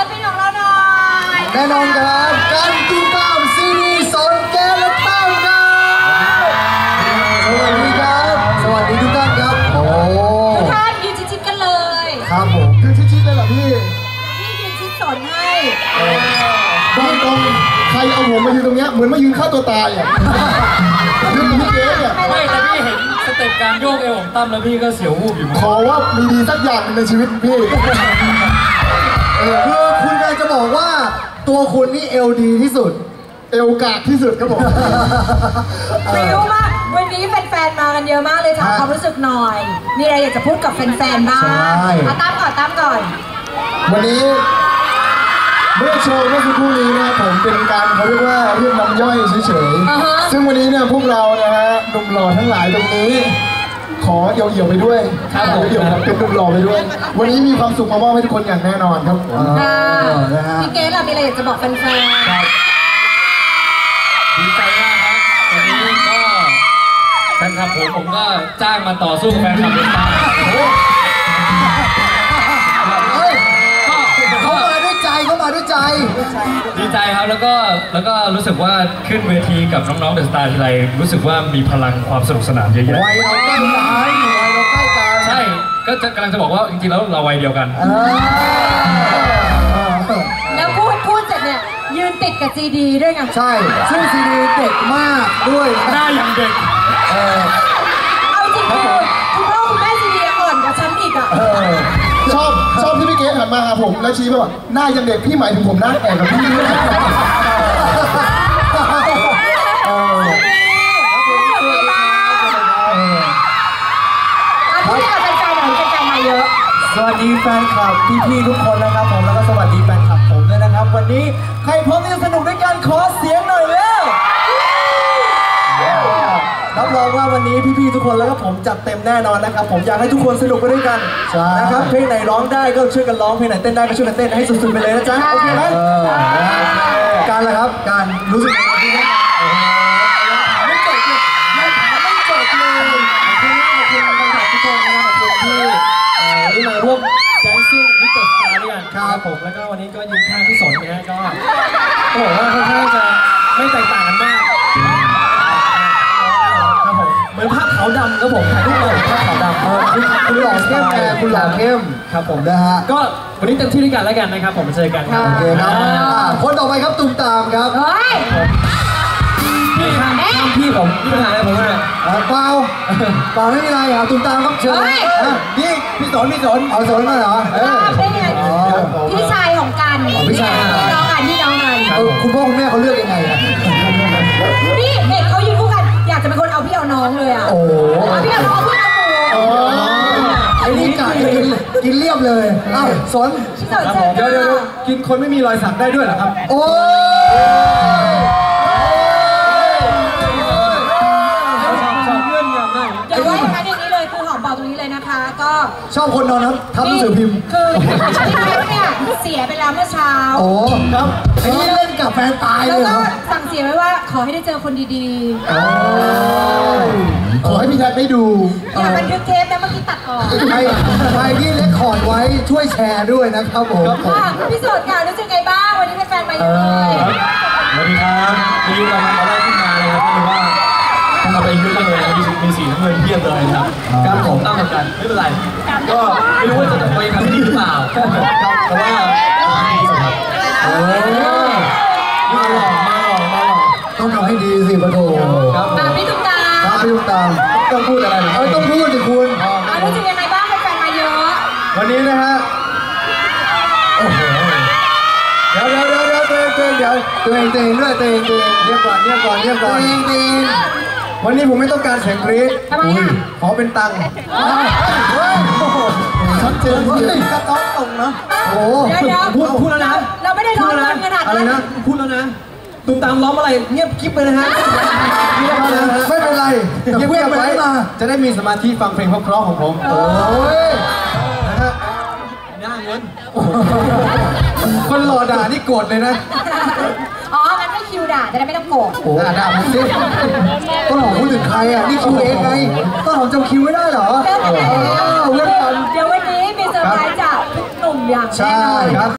ลปินของเราหน่อยแน่นอนครับกันตูปามซีนีสอนแก้วและเต้าครับสวัสดีครับ สวัสดีทุกท่านครับ โอ้ทุกท่านยืนชิดๆกันเลยครับผมยืนชิดๆเลยเหรอพี่พี่ยืนชิดสอนให้บอกตรงใครเอาผมมายืนตรงเนี้ยเหมือนมายืนฆ่าตัวตายอะยืนตรงนี้เจ๊เนี่ยไม่แต่พี่เห็นสเต็ปการโยกเอวของตั้มแล้วพี่ก็เสียววูบอยู่ขอว่ามีดีสักอย่างในชีวิตพี่ Good. คุณกำลังจะบอกว่าตัวคุณนี่เอลดีที่สุด เอวกากที่สุดครับผมไม่รู้มาก วันนี้แฟนๆมากันเยอะมากเลยถามฮะความรู้สึกหน่อย มีอะไรอยากจะพูดกับแฟนๆบ้างใช่เอาตามก่อนตามก่อน วันนี้เมื่อโชว์เมื่อสักครู่นี้นะครับผมเป็นการเขาเรียกว่าเรียกน้ำย่อยเฉยอ่าฮะ ๆ ซึ่งวันนี้เนี่ยพวกเรานะฮะหนุ่มหล่อทั้งหลายตรงนี้ ขอเอี่ยวๆไปด้วยครับเอี่ยวๆเป็นหนุ่มหล่อไปด้วย วันนี้มีความสุขมามอบให้ทุกคนอย่างแน่นอนครับผมค่ะนะฮะพี่เกดเรามีอะไรอยากจะบอกแฟนดีใจมากครับวันนี้ก็แฟนคลับผมผมก็จ้างมาต่อสู้กับแฟนคลับเด ใจ ดีใจครับแล้วก็แล้วก็รู้สึกว่าขึ้นเวทีกับน้องๆเดอะสตาร์ทีไรรู้สึกว่ามีพลังความสนุกสนานเยอะแยะ วัยเราใกล้กันวัยเราใกล้กันใช่ ก็จะกำลังจะบอกว่าจริงๆแล้วเราวัยเดียวกัน เออๆแล้วพูดพูดเสร็จเนี่ย ยืนติดกับจีดีด้วยไง ใช่ซึ่งซีดีเด็กมากด้วย หน้าอย่างเด็ก เออ เอาจริงคือคุณพ่อ มาหาผมแล้วชี้ไปว่าหน้ายังเด็กพี่หมายถึงผมหน้าแก่กับพี่ด้วยเออเอาพูดกับแฟนๆหน่อยแฟนๆมาเยอะสวัสดีแฟนคลับพี่ๆทุกคนนะครับผมแล้วก็สวัสดีแฟนคลับผมด้วยนะครับ วันนี้ใครพร้อมที่จะสนุกด้วยกันขอเสียงหน่อยเร็ว รับรองว่าวันนี้พี่ๆทุกคนแล้วก็ผมจัดเต็มแน่นอนนะครับ ผมอยากให้ทุกคนสนุกไปด้วยกันนะครับเพลงไหนร้องได้ก็ช่วยกันร้องเพลงไหนเต้นได้ก็ช่วยกันเต้นให้สุดๆไปเลยนะจ๊ะโอเคไหมการละครับการรู้สึกยังไงบ้างไม่จบเลยยังถามไม่จบเลยขอบคุณมากขอบคุณแฟนคลับทุกคนนะครับขอบคุณที่เอ่อวันนี้มาร่วมแดนซิ่งวิกเตอร์สตาร์ด้วยกันครับผมแล้วก็วันนี้ก็ยืนข้างพี่สนนะฮะก็ต้องบอกว่าค่อนข้างจะไม่แตกต่าง ครับผมถ่ายรูปมาเหมือนภาพขาวดำเออคุณคุณหล่อเข้มไงคุณหล่อเข้มครับผมนะฮะก็วันนี้เต็มที่ด้วยกันแล้วกันนะครับ ผมมาเจอกันครับโอเคครับอ่าคนต่อไปครับตุมตามครับเฮ้ยพี่ข้ามข้ามพี่ผมพี่ปัญหาอะไรผมอะเอ่อเปล่าเปล่าไม่มีอะไรครับตุมตามครับเชิญเฮ้ย อะนี่พี่สนพี่สนเอาสนมาเหรอเออได้ไงอ๋อพี่ชายของกันอ๋อพี่ชาย น้องกันพี่น้องกัน เออคุณพ่อคุณแม่เขาเลือกยังไงอะ นเอาพี่เอาน้องเลยอะโอ้โหเอาพี่เอาน้องพี่เอาหมูไอ้นี่กะจะกินกินเรียบเลยอ้าวสนพี่สนเชิญเดี๋ยวเดี๋ยวค่ะกินคนไม่มีรอยสักได้ด้วยเหรอครับ โอ้ยชอบเพื่อนอย่างนั้นเดี๋ยวไว้อย่างนั้นอย่างนี้เลยคือหอมเบาตรงนี้เลยนะคะ ก็ชอบคนนอนทับทับหนังสือพิมพ์ คือพี่เพชรเนี่ยเสียไปแล้วเมื่อเช้า โอ้ครับไอ้นี่เล่นกับแฟนตายแล้เลวยเหรก็อสั่งเสียไว้ว่าขอให้ได้เจอคนดีโอ้ยขอให้พี่แท็กได้ดูๆอย่าบันทึกเทปนะเมื่อกี้ตัดออกใครใครที่เลคคอร์ดไว้ช่วยแชร์ด้วยนะครับผมค่ะพี่สดค่ะรู้สึกไงบ้างวันนี้แฟนๆมาเยอะเลยสวัสดีครับวันนี้เราเราได้ขึ้นมาเลยครับไม่รู้ว่าทำมาไปเยอะเลยมีมีสีน้ำเงินเพียบเลยครับการผมตั้งเหมือนกันไม่เป็นไร ก็ไม่รู้ว่าจะไปทำที่ดีหรือเปล่าครับแต่ว่าดีสุดครับโอ้ยมาหล่อมาหล่อมาหล่อต้องทำให้ดีสิปะโถครับผมมาพี่ตุ้มตาครับพี่ลูกตาม ต้องพูดอะไรหรอเอ้ยต้องพูดสิคุณอะรู้สึกยังไงบ้างแฟนๆมาเยอะ วันนี้นะฮะโอ้โหเดี๋ยวเดี๋ยวเดี๋ยวเดี๋ยวตัวเองตัวเองเดี๋ยวตัวเองตัวเองด้วยตัวเองตัวเองเงียบก่อนเงียบก่อนเงียบก่อนตัวเองตัวเองวันนี้ผมไม่ต้องการเสียงกรี๊ดทำไมอะ ขอเป็นตังค์เฮ้ยโอ้โหชัดเจนเลยกระต๊อบตรงนะโอ้โหเดี๋ยวเดี๋ยวพูดพูดแล้วนะ เราไม่ได้ร้องกันขนาดอะไรนั้นนะ พูดแล้วนะ ตุ้มตามล้อมอะไรเงียบกิ๊บเลยนะฮะไม่เป็นไรเงียบๆไว้มา จะได้มีสมาธิฟังเพลงเพราะๆของผม โอ้ยนะฮะหน้าเงินคนหล่อด่านี่โกรธเลยนะอ๋องั้นให้คิวด่าจะได้ไม่ต้องโกรธโอ้ด่าด่าผมสิต้นหอมพูดถึงใครอะ นี่คิวเองไงต้นหอมจำคิวไม่ได้เหรอเริ่มกันได้แล้วเออเล่นกันเดี๋ยววันนี้มีเซอร์ไพรส์จากทุกหนุ่มอย่างแน่ใช่นอน ครับ